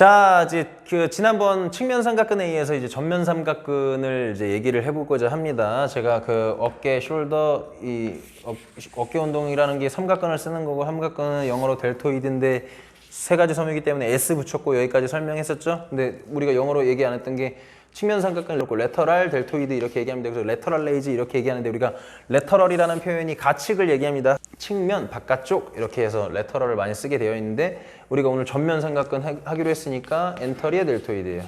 자, 이제 그 지난번 측면 삼각근에 의해서 이제 전면 삼각근을 이제 얘기를 해보고자 합니다. 제가 그 어깨, 숄더 이 어, 어깨 운동이라는 게 삼각근을 쓰는 거고 삼각근은 영어로 델토이드인데 세 가지 섬유이기 때문에 S 붙였고 여기까지 설명했었죠. 근데 우리가 영어로 얘기 안 했던 게 측면 삼각근을 놓고 레터럴 델토이드 이렇게 얘기하면 되고 레터럴 레이즈 이렇게 얘기하는데 우리가 레터럴이라는 표현이 가측을 얘기합니다. 측면 바깥쪽 이렇게 해서 레터럴을 많이 쓰게 되어 있는데 우리가 오늘 전면 삼각근 하- 하기로 했으니까 엔터리어 델토이드예요.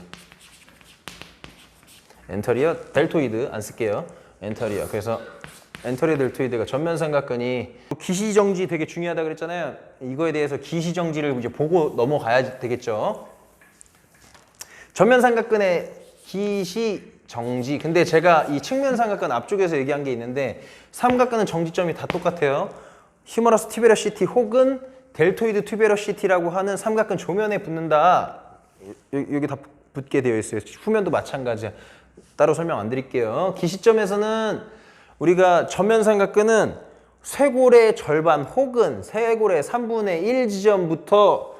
엔터리어 델토이드 안 쓸게요. 엔터리어. 그래서 엔터리어 델토이드가 전면 삼각근이 기시정지 되게 중요하다 그랬잖아요. 이거에 대해서 기시정지를 이제 보고 넘어가야 되겠죠. 전면 삼각근의 기시 정지. 근데 제가 이 측면 삼각근 앞쪽에서 얘기한 게 있는데 삼각근은 정지점이 다 똑같아요. 휴머러스 튜베러 시티 혹은 델토이드 튜베러 시티라고 하는 삼각근 조면에 붙는다. 여- 여기 다 붙게 되어 있어요. 후면도 마찬가지야. 따로 설명 안 드릴게요. 기시점에서는 우리가 전면 삼각근은 쇄골의 절반 혹은 쇄골의 3분의 1 지점부터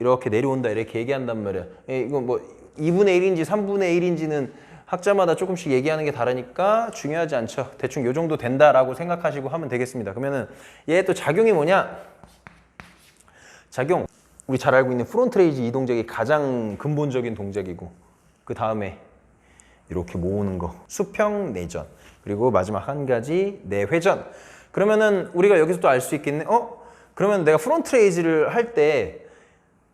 이렇게 내려온다 이렇게 얘기한단 말이야. 예, 이거 뭐 2분의 1인지 3분의 1인지는 학자마다 조금씩 얘기하는 게 다르니까 중요하지 않죠. 대충 요 정도 된다라고 생각하시고 하면 되겠습니다. 그러면은 얘 또 작용이 뭐냐? 작용. 우리 잘 알고 있는 프론트 레이즈 이동작이 가장 근본적인 동작이고 그 다음에 이렇게 모으는 거 수평 내전 그리고 마지막 한 가지 내회전 그러면은 우리가 여기서 또 알 수 있겠네 어 그러면 내가 프론트 레이즈를 할 때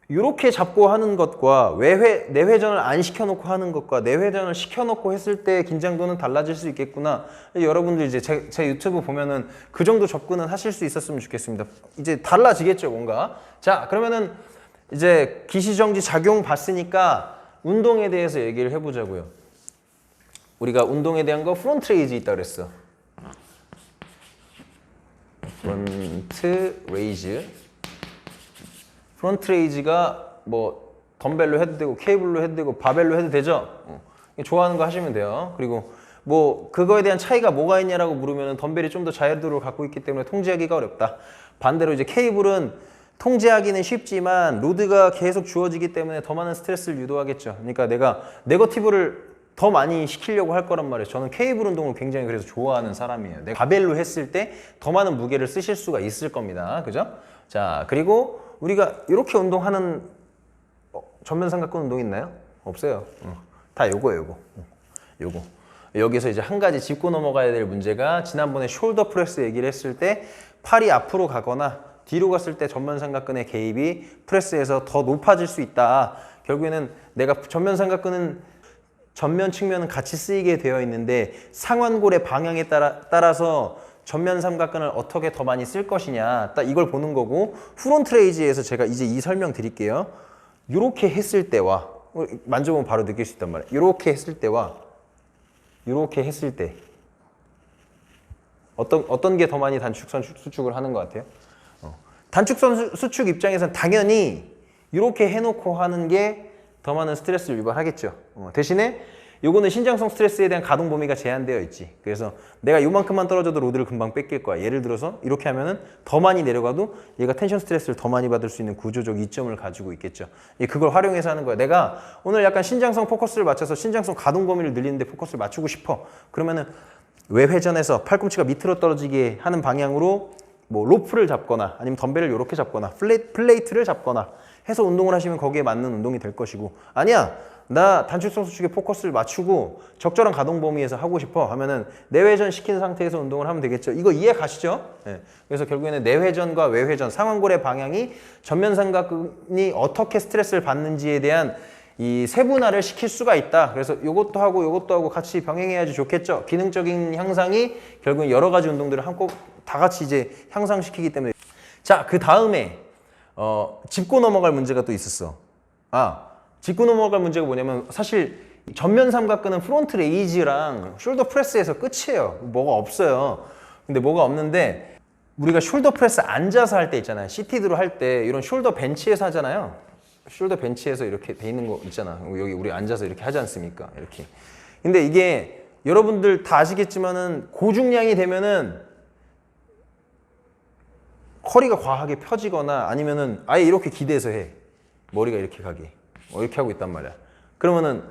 이렇게 잡고 하는 것과 외회 내회전을 안 시켜놓고 하는 것과 내회전을 시켜놓고 했을 때 긴장도는 달라질 수 있겠구나 여러분들 이제 제, 제 유튜브 보면은 그 정도 접근은 하실 수 있었으면 좋겠습니다 이제 달라지겠죠 뭔가 자 그러면은 이제 기시정지 작용 봤으니까 운동에 대해서 얘기를 해보자고요 우리가 운동에 대한 거 프론트 레이즈 있다 그랬어. 프론트 레이즈. 프론트 레이즈가 뭐 덤벨로 해도 되고 케이블로 해도 되고 바벨로 해도 되죠. 어. 좋아하는 거 하시면 돼요. 그리고 뭐 그거에 대한 차이가 뭐가 있냐라고 물으면 덤벨이 좀 더 자유도를 갖고 있기 때문에 통제하기가 어렵다. 반대로 이제 케이블은 통제하기는 쉽지만 로드가 계속 주어지기 때문에 더 많은 스트레스를 유도하겠죠. 그러니까 내가 네거티브를 더 많이 시키려고 할 거란 말이에요. 저는 케이블 운동을 굉장히 그래서 좋아하는 사람이에요. 내가 바벨로 했을 때 더 많은 무게를 쓰실 수가 있을 겁니다. 그죠? 자, 그리고 우리가 이렇게 운동하는 어, 전면 삼각근 운동 있나요? 없어요. 어, 다 요거예요, 요거. 어, 요거. 여기서 이제 한 가지 짚고 넘어가야 될 문제가 지난번에 숄더 프레스 얘기를 했을 때 팔이 앞으로 가거나 뒤로 갔을 때 전면 삼각근의 개입이 프레스에서 더 높아질 수 있다. 결국에는 내가 전면 삼각근은 전면 측면은 같이 쓰이게 되어 있는데 상완골의 방향에 따라, 따라서 전면 삼각근을 어떻게 더 많이 쓸 것이냐 딱 이걸 보는 거고 프론트 레이즈에서 제가 이제 이 설명 드릴게요 이렇게 했을 때와 어, 만져보면 바로 느낄 수 있단 말이에요 이렇게 했을 때와 이렇게 했을 때 어떤 어떤 게 더 많이 단축선 수- 수축을 하는 것 같아요? 어. 단축선 수- 수축 입장에서는 당연히 이렇게 해놓고 하는 게 더 많은 스트레스를 유발하겠죠. 어, 대신에 요거는 신장성 스트레스에 대한 가동 범위가 제한되어 있지. 그래서 내가 요만큼만 떨어져도 로드를 금방 뺏길 거야. 예를 들어서 이렇게 하면은 더 많이 내려가도 얘가 텐션 스트레스를 더 많이 받을 수 있는 구조적 이점을 가지고 있겠죠. 예, 그걸 활용해서 하는 거야. 내가 오늘 약간 신장성 포커스를 맞춰서 신장성 가동 범위를 늘리는데 포커스를 맞추고 싶어. 그러면은 외회전에서 팔꿈치가 밑으로 떨어지게 하는 방향으로 뭐 로프를 잡거나 아니면 덤벨을 이렇게 잡거나 플레이, 플레이트를 잡거나 해서 운동을 하시면 거기에 맞는 운동이 될 것이고 아니야 나 단축성 수축에 포커스를 맞추고 적절한 가동 범위에서 하고 싶어 하면은 내회전 시킨 상태에서 운동을 하면 되겠죠 이거 이해 가시죠? 예. 그래서 결국에는 내회전과 외회전 상완골의 방향이 전면 삼각근이 어떻게 스트레스를 받는지에 대한 이 세분화를 시킬 수가 있다. 그래서 이것도 하고 이것도 하고 같이 병행해야지 좋겠죠. 기능적인 향상이 결국은 여러 가지 운동들을 한꺼 다 같이 이제 향상시키기 때문에 자, 그 다음에 어, 짚고 넘어갈 문제가 또 있었어. 아, 짚고 넘어갈 문제가 뭐냐면 사실 전면 삼각근은 프론트 레이즈랑 숄더 프레스에서 끝이에요. 뭐가 없어요. 근데 뭐가 없는데 우리가 숄더 프레스 앉아서 할 때 있잖아요. 시티드로 할 때 이런 숄더 벤치에서 하잖아요. 숄더 벤치에서 이렇게 돼 있는 거 있잖아. 여기 우리 앉아서 이렇게 하지 않습니까? 이렇게. 근데 이게 여러분들 다 아시겠지만은 고중량이 되면은 허리가 과하게 펴지거나 아니면은 아예 이렇게 기대서 해. 머리가 이렇게 가게. 뭐 이렇게 하고 있단 말이야. 그러면은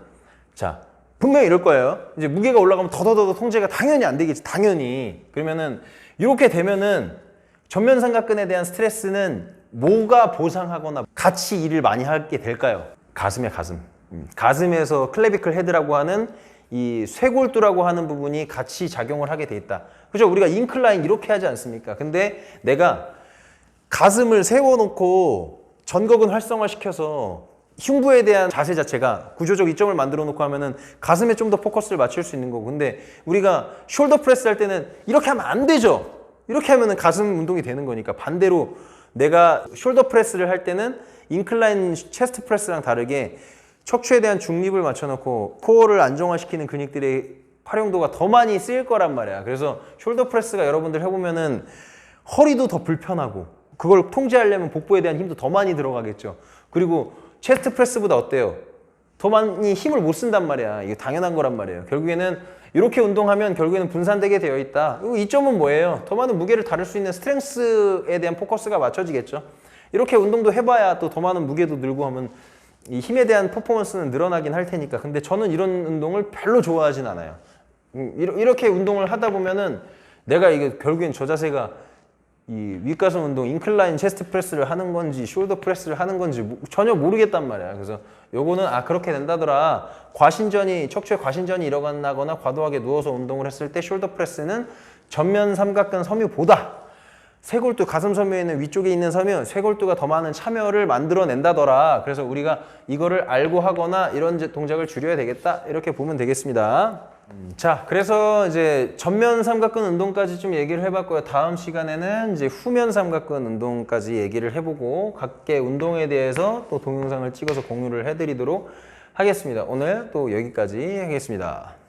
자 분명히 이럴 거예요. 이제 무게가 올라가면 더더더 통제가 당연히 안 되겠지. 당연히. 그러면은 이렇게 되면은 전면 삼각근에 대한 스트레스는 뭐가 보상하거나 같이 일을 많이 하게 될까요? 가슴에 가슴. 음, 가슴에서 클레비클 헤드라고 하는 이 쇄골두라고 하는 부분이 같이 작용을 하게 돼 있다. 그죠? 우리가 인클라인 이렇게 하지 않습니까? 근데 내가 가슴을 세워놓고 전극은 활성화시켜서 흉부에 대한 자세 자체가 구조적 이점을 만들어 놓고 하면은 가슴에 좀 더 포커스를 맞출 수 있는 거고. 근데 우리가 숄더 프레스 할 때는 이렇게 하면 안 되죠. 이렇게 하면은 가슴 운동이 되는 거니까 반대로 내가 숄더 프레스를 할 때는 인클라인 체스트 프레스랑 다르게 척추에 대한 중립을 맞춰놓고 코어를 안정화시키는 근육들의 활용도가 더 많이 쓰일 거란 말이야. 그래서 숄더 프레스가 여러분들 해보면은 허리도 더 불편하고 그걸 통제하려면 복부에 대한 힘도 더 많이 들어가겠죠. 그리고 체스트 프레스보다 어때요? 더 많이 힘을 못 쓴단 말이야. 이게 당연한 거란 말이에요. 결국에는 이렇게 운동하면 결국에는 분산되게 되어 있다. 이점은 뭐예요? 더 많은 무게를 다룰 수 있는 스트렝스에 대한 포커스가 맞춰지겠죠. 이렇게 운동도 해봐야 또 더 많은 무게도 늘고 하면 이 힘에 대한 퍼포먼스는 늘어나긴 할 테니까. 근데 저는 이런 운동을 별로 좋아하진 않아요. 음, 이렇게 운동을 하다 보면은 내가 이게 결국엔 저 자세가 이 윗가슴 운동, 인클라인 체스트 프레스를 하는 건지 숄더 프레스를 하는 건지 모- 전혀 모르겠단 말이야. 그래서 요거는 아 그렇게 된다더라. 과신전이 척추에 과신전이 일어나거나 과도하게 누워서 운동을 했을 때 숄더 프레스는 전면 삼각근 섬유보다 쇄골두 가슴 섬유에 있는 위쪽에 있는 섬유 쇄골두가 더 많은 참여를 만들어낸다더라. 그래서 우리가 이거를 알고 하거나 이런 제- 동작을 줄여야 되겠다. 이렇게 보면 되겠습니다. 음, 자, 그래서 이제 전면 삼각근 운동까지 좀 얘기를 해봤고요. 다음 시간에는 이제 후면 삼각근 운동까지 얘기를 해보고 각계 운동에 대해서 또 동영상을 찍어서 공유를 해드리도록 하겠습니다. 오늘 또 여기까지 하겠습니다.